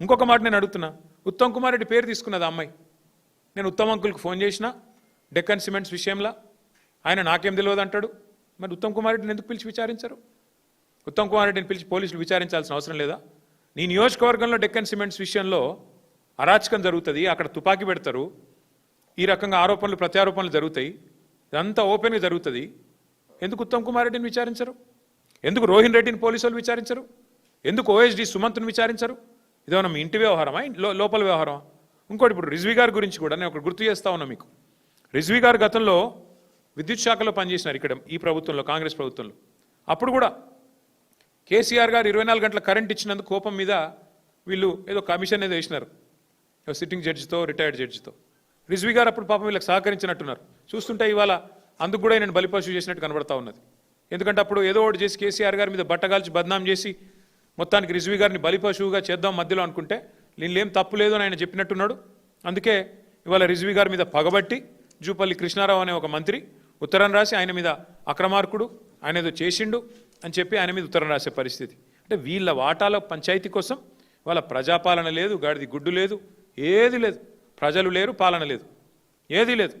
ఇంకొక మాట నేను అడుగుతున్నా. ఉత్తమ్ కుమార్ రెడ్డి పేరు తీసుకున్నది అమ్మాయి. నేను ఉత్తమ్ అంకుల్కి ఫోన్ చేసిన డెక్కన్ సిమెంట్స్ విషయంలో. ఆయన నాకేం తెలియదు అంటాడు. మరి ఉత్తమ్ కుమార్ రెడ్డిని ఎందుకు పిలిచి విచారించరు? ఉత్తమ్ కుమార్ రెడ్డిని పిలిచి పోలీసులు విచారించాల్సిన అవసరం లేదా? నీ నియోజకవర్గంలో డెక్కన్ సిమెంట్స్ విషయంలో అరాచకం జరుగుతుంది అక్కడ తుపాకీ పెడతారు. ఈ రకంగా ఆరోపణలు ప్రత్యారోపణలు జరుగుతాయి. ఇదంతా ఓపెన్గా జరుగుతుంది. ఎందుకు ఉత్తమ్ కుమార్ రెడ్డిని విచారించరు? ఎందుకు రోహిన్ రెడ్డిని పోలీసులు విచారించరు? ఎందుకు ఓఎస్డి సుమంత్ని విచారించరు? ఇదేమన్నా మీ ఇంటి వ్యవహారమా? లోపల వ్యవహారమా ఇంకోటి ఇప్పుడు రిజ్వీ గారి గురించి కూడా నేను ఒకటి గుర్తు చేస్తా ఉన్నా మీకు. రిజ్వీ గారు గతంలో విద్యుత్ శాఖలో పనిచేసినారు ఇక్కడ ఈ ప్రభుత్వంలో కాంగ్రెస్ ప్రభుత్వంలో. అప్పుడు కూడా కేసీఆర్ గారు ఇరవై నాలుగు గంటల కరెంట్ ఇచ్చినందుకు కోపం మీద వీళ్ళు ఏదో కమిషన్ ఏదో వేసినారు. సిట్టింగ్ జడ్జితో రిటైర్డ్ జడ్జితో. రిజ్వీ గారు అప్పుడు పాపం వీళ్ళకి సహకరించినట్టున్నారు. చూస్తుంటే ఇవాళ అందుకు కూడా నేను బలిపశు చేసినట్టు కనబడతా ఉన్నది. ఎందుకంటే అప్పుడు ఏదో ఒకటి చేసి కేసీఆర్ గారి మీద బట్టగాల్చి బద్నాం చేసి మొత్తానికి రిజ్వి గారిని బలిపశువుగా చేద్దాం మధ్యలో అనుకుంటే నేనేం ఏం తప్పు లేదు అని ఆయన చెప్పినట్టున్నాడు. అందుకే ఇవాళ రిజ్వి గారి మీద పగబట్టి జూపల్లి కృష్ణారావు అనే ఒక మంత్రి ఉత్తరం రాసి ఆయన మీద అక్రమార్కుడు ఆయన ఏదో చేసిండు అని చెప్పి ఆయన మీద ఉత్తరం రాసే పరిస్థితి. అంటే వీళ్ళ వాటాల పంచాయతీ కోసం వాళ్ళ ప్రజాపాలన లేదు గాడిది గుడ్డు లేదు ఏది లేదు. ప్రజలు లేరు పాలన లేదు. ఏది లేదు.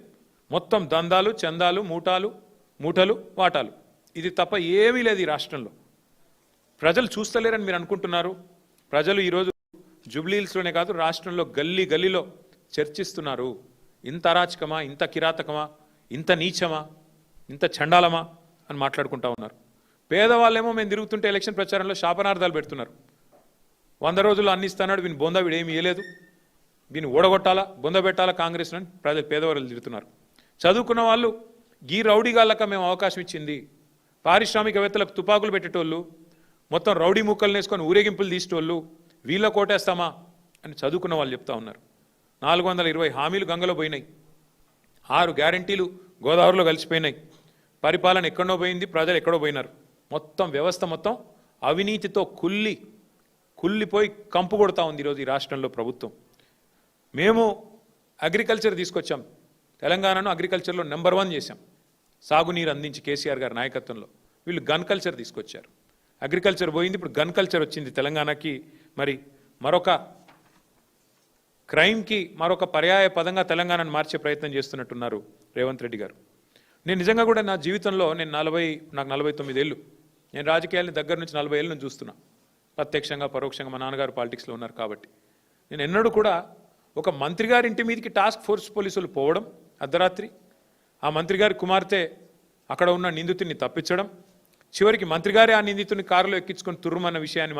మొత్తం దందాలు చందాలు మూటాలు మూటలు వాటాలు. ఇది తప్ప ఏమీ లేదు ఈ రాష్ట్రంలో. ప్రజలు చూస్తలేరని మీరు అనుకుంటున్నారు. ప్రజలు ఈరోజు జూబ్లీహిల్స్లోనే కాదు రాష్ట్రంలో గల్లీ గల్లీలో చర్చిస్తున్నారు. ఇంత అరాచకమా ఇంత కిరాతకమా ఇంత నీచమా ఇంత చండాలమా అని మాట్లాడుకుంటా ఉన్నారు. పేదవాళ్ళేమో మేము తిరుగుతుంటే ఎలక్షన్ ప్రచారంలో శాపనార్థాలు పెడుతున్నారు. వంద రోజులు అన్ని ఇస్తున్నాడు వీని బొంద వీడేమి ఇవ్వలేదు వీని ఓడగొట్టాలా బొంద పెట్టాలా కాంగ్రెస్ అని ప్రజలు పేదవాళ్ళు తిరుగుతున్నారు. చదువుకున్న వాళ్ళు గీ రౌడీగాళ్ళక మేము అవకాశం ఇచ్చింది. పారిశ్రామికవేత్తలకు తుపాకులు పెట్టేటోళ్ళు మొత్తం రౌడీ ముక్కలు వేసుకొని ఊరేగింపులు తీసేటోళ్ళు వీళ్ళ కోటేస్తామా అని చదువుకున్న వాళ్ళు చెప్తా ఉన్నారు. నాలుగు వందల ఇరవై హామీలు గంగలో పోయినాయి. ఆరు గ్యారంటీలు గోదావరిలో కలిసిపోయినాయి. పరిపాలన ఎక్కడో పోయింది ప్రజలు ఎక్కడో పోయినారు. మొత్తం వ్యవస్థ మొత్తం అవినీతితో కుల్లి కుల్లిపోయి కంపు కొడతా ఉంది ఈరోజు ఈ రాష్ట్రంలో ప్రభుత్వం. మేము అగ్రికల్చర్ తీసుకొచ్చాం. తెలంగాణను అగ్రికల్చర్లో నెంబర్ వన్ చేశాం. సాగునీరు అందించి కేసీఆర్ గారి నాయకత్వంలో. వీళ్ళు గన్ కల్చర్ తీసుకొచ్చారు. అగ్రికల్చర్ పోయింది ఇప్పుడు గన్ కల్చర్ వచ్చింది తెలంగాణకి. మరి మరొక క్రైమ్కి మరొక పర్యాయ పదంగా తెలంగాణను మార్చే ప్రయత్నం చేస్తున్నట్టున్నారు రేవంత్ రెడ్డి గారు. నేను నిజంగా కూడా నా జీవితంలో నేను నలభై నాకు నలభై తొమ్మిది ఏళ్ళు. నేను రాజకీయాలని దగ్గర నుంచి నలభై ఏళ్ళు నుంచి చూస్తున్నా. ప్రత్యక్షంగా పరోక్షంగా మా నాన్నగారు పాలిటిక్స్లో ఉన్నారు కాబట్టి. నేను ఎన్నడూ కూడా ఒక మంత్రి గారి ఇంటి మీదకి టాస్క్ ఫోర్స్ పోలీసులు పోవడం అర్ధరాత్రి ఆ మంత్రి గారి కుమార్తె అక్కడ ఉన్న నిందితుడిని తప్పించడం చివరికి మంత్రి గారే ఆ నిందితుని కారులో ఎక్కించుకొని తుర్రుమన్న విషయాన్ని